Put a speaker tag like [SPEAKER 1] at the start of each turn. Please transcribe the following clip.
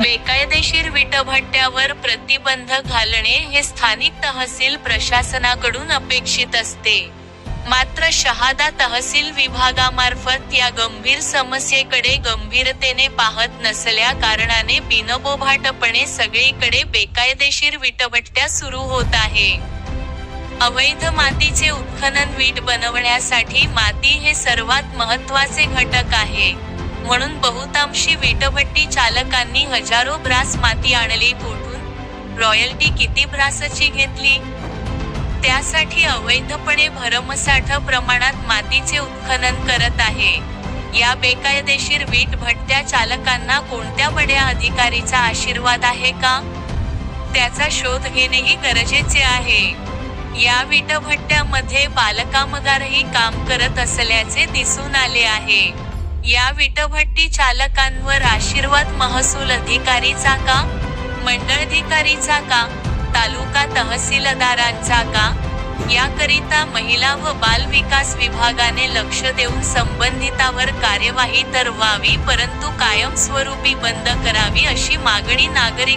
[SPEAKER 1] बेकायदेशीर विटभट्ट्यावर प्रतिबंध घालणे हे स्थानिक तहसील प्रशासनाकडून अपेक्षित असते. मात्र शहादा तहसील विभागामार्फत या गंभीर समस्येकडे गंभीरतेने पाहत नसल्या कारणाने बिनबोभाटपणे सगळीकडे बेकायदेशीर विटभट्ट्या सुरू होत आहे. अवैध मातीचे उत्खनन वीट बनवण्यासाठी माती हे सर्वात महत्त्वाचे घटक आहे. म्हणून बहुतांशी वीटभट्टी चालकांनी हजारो ब्रास माती आणली कुठून? रॉयल्टी किती ब्रासची घेतली? त्यासाठी अवैधपणे भरमसाठ प्रमाणात मातीचे उत्खनन करत आहे. या बेकायदेशीर वीट भट्ट्या चालकांना कोणत्या बड्या अधिकारीचा आशीर्वाद आहे का? त्याचा शोध घेणेही गरजेचे आहे. या विटभट्ट्यामध्ये बालकामगारही काम करत असल्याचे दिसून आले आहे. या विटभट्टी चालकांवर आशीर्वाद महसूल अधिकारीचा का? मंडळाधिकारीचा का? तालुका तहसीलदारांचा का? याकरिता महिला व बाल विकास विभागाने लक्ष देऊन संबंधितावर कार्यवाही तर व्हावी परंतु कायमस्वरूपी बंद करावी अशी मागणी नागरिक